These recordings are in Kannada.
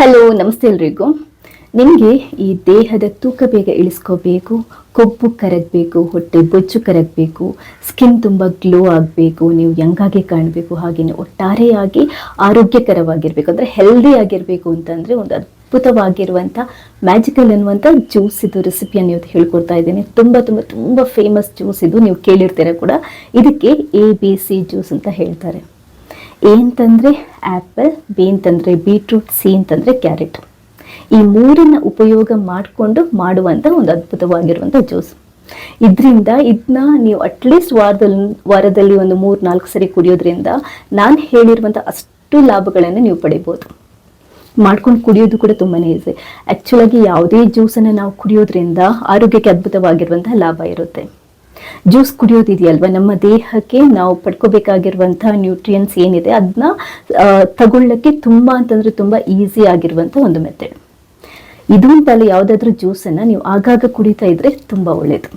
ಹಲೋ, ನಮಸ್ತೆ ಎಲ್ರಿಗೂ. ನಿಮಗೆ ಈ ದೇಹದ ತೂಕ ಬೇಗ ಇಳಿಸ್ಕೋಬೇಕು, ಕೊಬ್ಬು ಕರಗಬೇಕು, ಹೊಟ್ಟೆ ಬೊಜ್ಜು ಕರಗಬೇಕು ಸ್ಕಿನ್ ತುಂಬ ಗ್ಲೋ ಆಗಬೇಕು, ನೀವು ಯಂಗಾಗಿ ಕಾಣಬೇಕು ಹಾಗೆಯೇ ಒಟ್ಟಾರೆಯಾಗಿ ಆರೋಗ್ಯಕರವಾಗಿರಬೇಕು, ಅಂದರೆ ಹೆಲ್ದಿ ಆಗಿರಬೇಕು ಅಂತಂದರೆ ಒಂದು ಅದ್ಭುತವಾಗಿರುವಂಥ ಮ್ಯಾಜಿಕಲ್ ಅನ್ನುವಂಥ ಜ್ಯೂಸ್ ಇದು ರೆಸಿಪಿಯನ್ನು ಇವತ್ತು ಹೇಳ್ಕೊಡ್ತಾ ಇದ್ದೀನಿ. ತುಂಬ ತುಂಬ ತುಂಬ ಫೇಮಸ್ ಜ್ಯೂಸ್ ಇದು ನೀವು ಕೇಳಿರ್ತೀರ ಕೂಡ. ಇದಕ್ಕೆ ಎ ಬಿ ಸಿ ಜ್ಯೂಸ್ ಅಂತ ಹೇಳ್ತಾರೆ. ಎ ಅಂತಂದರೆ ಆ್ಯಪಲ್ ಬಿ ಅಂತಂದರೆ ಬೀಟ್ರೂಟ್ ಸಿ ಅಂತಂದರೆ ಕ್ಯಾರೆಟ್. ಈ ಮೂರನ್ನ ಉಪಯೋಗ ಮಾಡಿಕೊಂಡು ಮಾಡುವಂಥ ಒಂದು ಅದ್ಭುತವಾಗಿರುವಂಥ ಜ್ಯೂಸ್. ಇದರಿಂದ ಇದನ್ನ ನೀವು ಅಟ್ಲೀಸ್ಟ್ ವಾರದಲ್ಲಿ ವಾರದಲ್ಲಿ ಒಂದು ಮೂರು, ನಾಲ್ಕು ಸರಿ ಕುಡಿಯೋದ್ರಿಂದ ನಾನು ಹೇಳಿರುವಂಥ ಅಷ್ಟು ಲಾಭಗಳನ್ನು ನೀವು ಪಡಿಬೋದು. ಮಾಡ್ಕೊಂಡು ಕುಡಿಯೋದು ಕೂಡ ತುಂಬಾ ಈಸಿ ಆ್ಯಕ್ಚುಲಾಗಿ ಯಾವುದೇ ಜ್ಯೂಸನ್ನು ನಾವು ಕುಡಿಯೋದ್ರಿಂದ ಆರೋಗ್ಯಕ್ಕೆ ಅದ್ಭುತವಾಗಿರುವಂತಹ ಲಾಭ ಇರುತ್ತೆ. ಜ್ಯೂಸ್ ಕುಡಿಯೋದಿದೆಯಲ್ವ? ನಮ್ಮ ದೇಹಕ್ಕೆ ನಾವು ಪಡ್ಕೋಬೇಕಾಗಿರುವಂತಹ ನ್ಯೂಟ್ರಿಯನ್ಸ್ ಏನಿದೆ ಅದನ್ನ ತಗೊಳ್ಳಕ್ಕೆ ತುಂಬ ಅಂತಂದ್ರೆ ತುಂಬ ಈಸಿ ಆಗಿರುವಂಥ ಒಂದು ಮೆಥಡ್ ಇದು ಅಂತಲ್ಲ ಯಾವುದಾದ್ರೂ ಜ್ಯೂಸನ್ನು ನೀವು ಆಗಾಗ ಕುಡಿತಾ ಇದ್ರೆ ತುಂಬ ಒಳ್ಳೆಯದು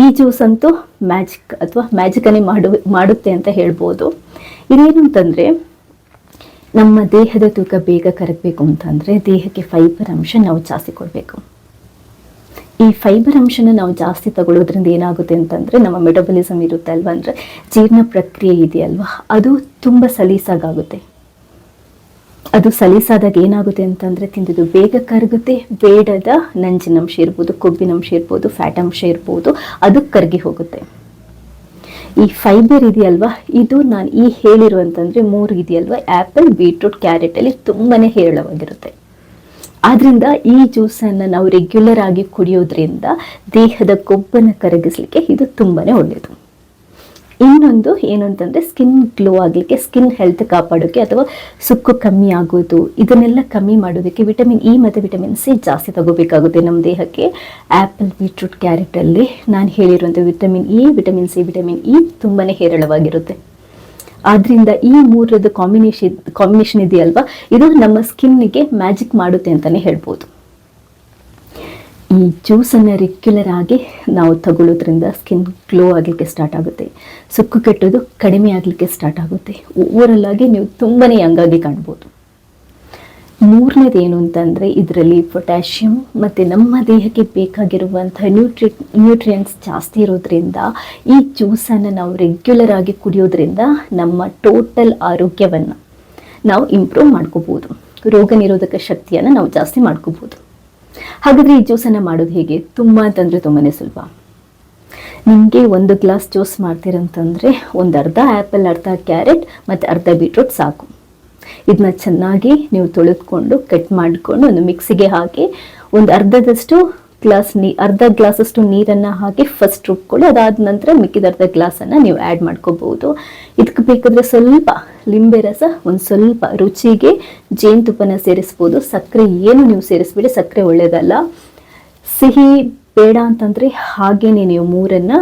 ಈ ಜ್ಯೂಸ್ ಅಂತೂ ಮ್ಯಾಜಿಕ್ ಅಥವಾ ಮ್ಯಾಜಿಕನ್ನೇ ಮಾಡು, ಮಾಡುತ್ತೆ ಅಂತ ಹೇಳ್ಬೋದು. ಇದೇನು ಅಂತಂದರೆ ನಮ್ಮ ದೇಹದ ತೂಕ ಬೇಗ ಕರಗಬೇಕು ಅಂತಂದರೆ ದೇಹಕ್ಕೆ ಫೈಬರ್ ಅಂಶ ನಾವು ಜಾಸ್ತಿ ಕೊಡಬೇಕು. ಈ ಫೈಬರ್ ಅಂಶನ ನಾವು ಜಾಸ್ತಿ ತಗೊಳ್ಳೋದ್ರಿಂದ ಏನಾಗುತ್ತೆ ಅಂತಂದರೆ ನಮ್ಮ ಮೆಟಬಲಿಸಮ್ ಇರುತ್ತೆ ಅಲ್ವಾ? ಅಂದರೆ ಜೀರ್ಣ ಪ್ರಕ್ರಿಯೆ ಇದೆಯಲ್ವಾ? ಅದು ತುಂಬ ಸಲೀಸಾಗುತ್ತೆ ಅದು ಸಲೀಸಾದಾಗ ಏನಾಗುತ್ತೆ ಅಂತಂದರೆ ತಿಂದಿದ್ದು ಬೇಗ ಕರಗುತ್ತೆ, ಬೇಡದ ನಂಜಿನಂಶ ಇರ್ಬೋದು ಕೊಬ್ಬಿನಂಶ ಇರ್ಬೋದು ಫ್ಯಾಟ್ ಅಂಶ ಇರ್ಬೋದು, ಅದು ಕರಗಿ ಹೋಗುತ್ತೆ. ಈ ಫೈಬರ್ ಇದೆಯಲ್ವಾ? ಇದು ನಾನು ಈ ಹೇಳಿರುವಂತಂದರೆ ಮೂರು ಇದೆಯಲ್ವಾ? ಆ್ಯಪಲ್ ಬೀಟ್ರೂಟ್ ಕ್ಯಾರೆಟಲ್ಲಿ ತುಂಬಾ ಹೇರಳವಾಗಿರುತ್ತೆ. ಆದ್ರಿಂದ ಈ ಜ್ಯೂಸನ್ನು ನಾವು ರೆಗ್ಯುಲರ್ ಆಗಿ ಕುಡಿಯೋದ್ರಿಂದ ದೇಹದ ಕೊಬ್ಬನ್ನು ಕರಗಿಸ್ಲಿಕ್ಕೆ ಇದು ತುಂಬಾ ಒಳ್ಳೆಯದು ಇನ್ನೊಂದು ಏನು ಅಂತಂದರೆ ಸ್ಕಿನ್ ಗ್ಲೋ ಆಗಲಿಕ್ಕೆ ಸ್ಕಿನ್ ಹೆಲ್ತ್ ಕಾಪಾಡೋಕ್ಕೆ ಅಥವಾ ಸುಕ್ಕು ಕಮ್ಮಿ ಆಗೋದು, ಇದನ್ನೆಲ್ಲ ಕಮ್ಮಿ ಮಾಡೋದಕ್ಕೆ ವಿಟಮಿನ್ ಇ ಮತ್ತು ವಿಟಮಿನ್ ಸಿ ಜಾಸ್ತಿ ತಗೋಬೇಕಾಗುತ್ತೆ ನಮ್ಮ ದೇಹಕ್ಕೆ. ಆ್ಯಪಲ್ ಬೀಟ್ರೂಟ್ ಕ್ಯಾರೆಟಲ್ಲಿ ನಾನು ಹೇಳಿರುವಂಥ vitamin E vitamin C vitamin E ತುಂಬಾ ಹೇರಳವಾಗಿರುತ್ತೆ. ಆದ್ರಿಂದ ಈ ಮೂರದ ಕಾಂಬಿನೇಷನ್ ಕಾಂಬಿನೇಷನ್ ಇದೆಯಲ್ವಾ? ಇದು ನಮ್ಮ ಸ್ಕಿನ್ನಿಗೆ ಮ್ಯಾಜಿಕ್ ಮಾಡುತ್ತೆ ಅಂತಾನೆ ಹೇಳ್ಬೋದು. ಈ ಜ್ಯೂಸನ್ನು ರೆಗ್ಯುಲರ್ ಆಗಿ ನಾವು ತಗೊಳ್ಳೋದ್ರಿಂದ ಸ್ಕಿನ್ ಗ್ಲೋ ಆಗಲಿಕ್ಕೆ ಸ್ಟಾರ್ಟ್ ಆಗುತ್ತೆ. ಸುಕ್ಕು ಕೆಟ್ಟೋದು ಕಡಿಮೆ ಆಗಲಿಕ್ಕೆ ಸ್ಟಾರ್ಟ್ ಆಗುತ್ತೆ. ಓವರಲ್ ಆಗಿ ನೀವು ತುಂಬಾ ಯಂಗಾಗಿ ಕಾಣ್ಬೋದು. ಮೂರನೇದು ಏನು ಅಂತಂದರೆ ಇದರಲ್ಲಿ ಪೊಟ್ಯಾಷಿಯಂ ಮತ್ತು ನಮ್ಮ ದೇಹಕ್ಕೆ ಬೇಕಾಗಿರುವಂಥ ನ್ಯೂಟ್ರಿ ನ್ಯೂಟ್ರಿಯೆಂಟ್ಸ್ ಜಾಸ್ತಿ ಇರೋದ್ರಿಂದ ಈ ಜ್ಯೂಸನ್ನು ನಾವು ರೆಗ್ಯುಲರ್ ಆಗಿ ಕುಡಿಯೋದ್ರಿಂದ ನಮ್ಮ ಟೋಟಲ್ ಆರೋಗ್ಯವನ್ನು ನಾವು ಇಂಪ್ರೂವ್ ಮಾಡ್ಕೋಬೋದು. ರೋಗ ನಿರೋಧಕ ಶಕ್ತಿಯನ್ನು ನಾವು ಜಾಸ್ತಿ ಮಾಡ್ಕೋಬೋದು. ಹಾಗಾದರೆ ಈ ಜ್ಯೂಸನ್ನು ಮಾಡೋದು ಹೇಗೆ? ತುಂಬ ಅಂತಂದರೆ ತುಂಬಾ ಸುಲಭ. ನಿಮಗೆ ಒಂದು ಗ್ಲಾಸ್ ಜ್ಯೂಸ್ ಮಾಡ್ತೀರಂತಂದರೆ ಒಂದು ಅರ್ಧ ಆ್ಯಪಲ್ ಅರ್ಧ ಕ್ಯಾರೆಟ್ ಮತ್ತು ಅರ್ಧ ಬೀಟ್ರೂಟ್ ಸಾಕು. ಇದನ್ನ ಚೆನ್ನಾಗಿ ನೀವು ತೊಳೆದುಕೊಂಡು ಕಟ್ ಮಾಡಿಕೊಂಡು ಒಂದು ಮಿಕ್ಸಿಗೆ ಹಾಕಿ ಒಂದು ಅರ್ಧದಷ್ಟು ಗ್ಲಾಸ್ ನೀ, ಅರ್ಧ ಗ್ಲಾಸಷ್ಟು ನೀರನ್ನು ಹಾಕಿ ಫಸ್ಟ್ ರುಬ್ಕೊಳ್ಳಿ ಅದಾದ ನಂತರ ಮಿಕ್ಕಿದ ಅರ್ಧ ಗ್ಲಾಸನ್ನು ನೀವು ಆ್ಯಡ್ ಮಾಡ್ಕೋಬಹುದು. ಇದಕ್ಕೆ ಬೇಕಾದರೆ ಸ್ವಲ್ಪ ಲಿಂಬೆ ರಸ, ಒಂದು ಸ್ವಲ್ಪ ರುಚಿಗೆ ಜೇನುತುಪ್ಪನ ಸೇರಿಸ್ಬೋದು. ಸಕ್ಕರೆ ಏನು ನೀವು ಸೇರಿಸ್ಬಿಡಿ, ಸಕ್ಕರೆ ಒಳ್ಳೆಯದಲ್ಲ ಸಿಹಿ ಬೇಡ ಅಂತಂದರೆ ಹಾಗೇನೆ ನೀವು ಮೂರನ್ನು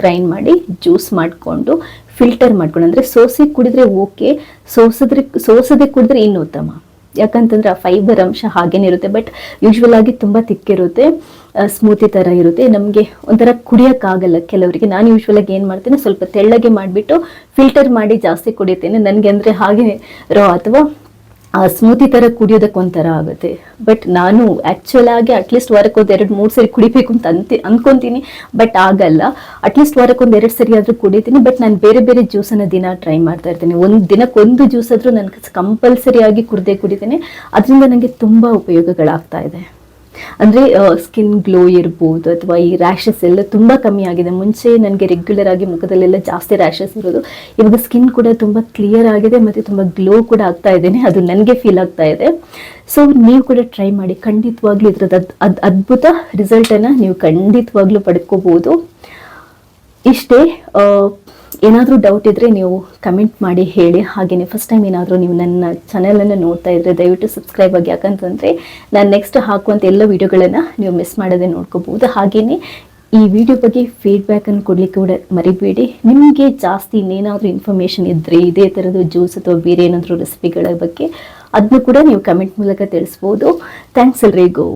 ಗ್ರೈಂಡ್ ಮಾಡಿ ಜ್ಯೂಸ್ ಮಾಡಿಕೊಂಡು ಫಿಲ್ಟರ್ ಮಾಡ್ಕೊಂಡು, ಅಂದರೆ ಸೋಸಿ ಕುಡಿದ್ರೆ ಓಕೆ ಸೋಸಿದ್ರೆ, ಸೋಸದೆ ಕುಡಿದ್ರೆ ಇನ್ನೂ ಉತ್ತಮ. ಯಾಕಂತಂದ್ರೆ ಆ ಫೈಬರ್ ಅಂಶ ಹಾಗೇನೆ ಇರುತ್ತೆ ಬಟ್ ಯೂಶ್ವಲ್ ಆಗಿ ತುಂಬ ತಿಕ್ಕಿರುತ್ತೆ ಸ್ಮೂತಿ ಥರ ಇರುತ್ತೆ. ನಮಗೆ ಒಂಥರ ಕುಡಿಯೋಕ್ಕಾಗಲ್ಲ ಕೆಲವರಿಗೆ. ನಾನು ಯೂಶ್ವಲ್ ಆಗಿ ಏನು ಮಾಡ್ತೇನೆ, ಸ್ವಲ್ಪ ತೆಳ್ಳಗೆ ಮಾಡಿಬಿಟ್ಟು ಫಿಲ್ಟರ್ ಮಾಡಿ ಜಾಸ್ತಿ ಕುಡಿತೇನೆ. ನನಗೆ ಅಂದರೆ ಹಾಗೆ ರಾ ಅಥವಾ ಆ ಸ್ಮೂತಿ ಥರ ಕುಡಿಯೋದಕ್ಕೆ ಒಂಥರ ಆಗುತ್ತೆ. ಬಟ್ ನಾನು ಆ್ಯಕ್ಚುಲ್ ಆಗಿ ಅಟ್ಲೀಸ್ಟ್ ವಾರಕ್ಕೆ ಒಂದು ಎರಡು, ಮೂರು ಸರಿ ಕುಡಿಬೇಕು ಅಂತ ಅಂತಿ ಅಂದ್ಕೊತೀನಿ ಬಟ್ ಆಗಲ್ಲ. ಅಟ್ಲೀಸ್ಟ್ ವಾರಕ್ಕೆ ಒಂದು ಎರಡು ಸರಿ ಆದರೂ ಕುಡಿತೀನಿ. ಬಟ್ ನಾನು ಬೇರೆ ಬೇರೆ ಜ್ಯೂಸನ್ನು ದಿನ ಟ್ರೈ ಮಾಡ್ತಾ ಇರ್ತೀನಿ. ಒಂದು ದಿನಕ್ಕೆ ಒಂದು ಜ್ಯೂಸ್ ಆದರೂ ನನಗೆ ಕಂಪಲ್ಸರಿಯಾಗಿ ಕುಡ್ದೇ ಕುಡಿತೀನಿ. ಅದರಿಂದ ನನಗೆ ತುಂಬ ಉಪಯೋಗಗಳಾಗ್ತಾ ಇದೆ. ಅಂದರೆ ಸ್ಕಿನ್ ಗ್ಲೋ ಇರ್ಬೋದು ಅಥವಾ ಈ ರ್ಯಾಷಸ್ ಎಲ್ಲ ತುಂಬ ಕಮ್ಮಿ ಆಗಿದೆ. ಮುಂಚೆ ನನಗೆ ರೆಗ್ಯುಲರ್ ಆಗಿ ಮುಖದಲ್ಲೆಲ್ಲ ಜಾಸ್ತಿ ರ್ಯಾಷಸ್ ಇರೋದು. ಇವಾಗ ಸ್ಕಿನ್ ಕೂಡ ತುಂಬ ಕ್ಲಿಯರ್ ಆಗಿದೆ ಮತ್ತು ತುಂಬ ಗ್ಲೋ ಕೂಡ ಆಗ್ತಾ ಇದ್ದೇನೆ ಅದು ನನಗೆ ಫೀಲ್ ಆಗ್ತಾ ಇದೆ. ಸೊ ನೀವು ಕೂಡ ಟ್ರೈ ಮಾಡಿ. ಖಂಡಿತವಾಗ್ಲೂ ಇದ್ರದ್ದು ಅದ್ ಅದ್ಭುತ ರಿಸಲ್ಟನ್ನು ನೀವು ಖಂಡಿತವಾಗ್ಲೂ ಪಡ್ಕೋಬೋದು. ಇಷ್ಟೇ ಏನಾದರೂ ಡೌಟ್ ಇದ್ದರೆ ನೀವು ಕಮೆಂಟ್ ಮಾಡಿ ಹೇಳಿ. ಹಾಗೆಯೇ ಫಸ್ಟ್ ಟೈಮ್ ಏನಾದರೂ ನೀವು ನನ್ನ ಚಾನಲನ್ನು ನೋಡ್ತಾ ಇದ್ದರೆ ದಯವಿಟ್ಟು ಸಬ್ಸ್ಕ್ರೈಬ್ ಆಗಿ. ಯಾಕಂತಂದರೆ ನಾನು ನೆಕ್ಸ್ಟ್ ಹಾಕುವಂಥ ಎಲ್ಲ ವೀಡಿಯೋಗಳನ್ನು ನೀವು ಮಿಸ್ ಮಾಡದೆ ನೋಡ್ಕೋಬಹುದು. ಹಾಗೆಯೇ ಈ ವಿಡಿಯೋ ಬಗ್ಗೆ ಫೀಡ್ಬ್ಯಾಕನ್ನು ಕೊಡಲಿಕ್ಕೆ ಕೂಡ ಮರಿಬೇಡಿ. ನಿಮಗೆ ಜಾಸ್ತಿ ಇನ್ನೇನಾದರೂ ಇನ್ಫಾರ್ಮೇಷನ್ ಇದ್ದರೆ ಇದೇ ಥರದ್ದು ಜ್ಯೂಸ್ ಅಥವಾ ಬೇರೆ ಏನಾದರೂ ರೆಸಿಪಿಗಳ ಬಗ್ಗೆ ಅದನ್ನು ಕೂಡ ನೀವು ಕಮೆಂಟ್ ಮೂಲಕ ತಿಳಿಸ್ಬೋದು. ಥ್ಯಾಂಕ್ಸ್ ಎಲ್ರಿಗೂ.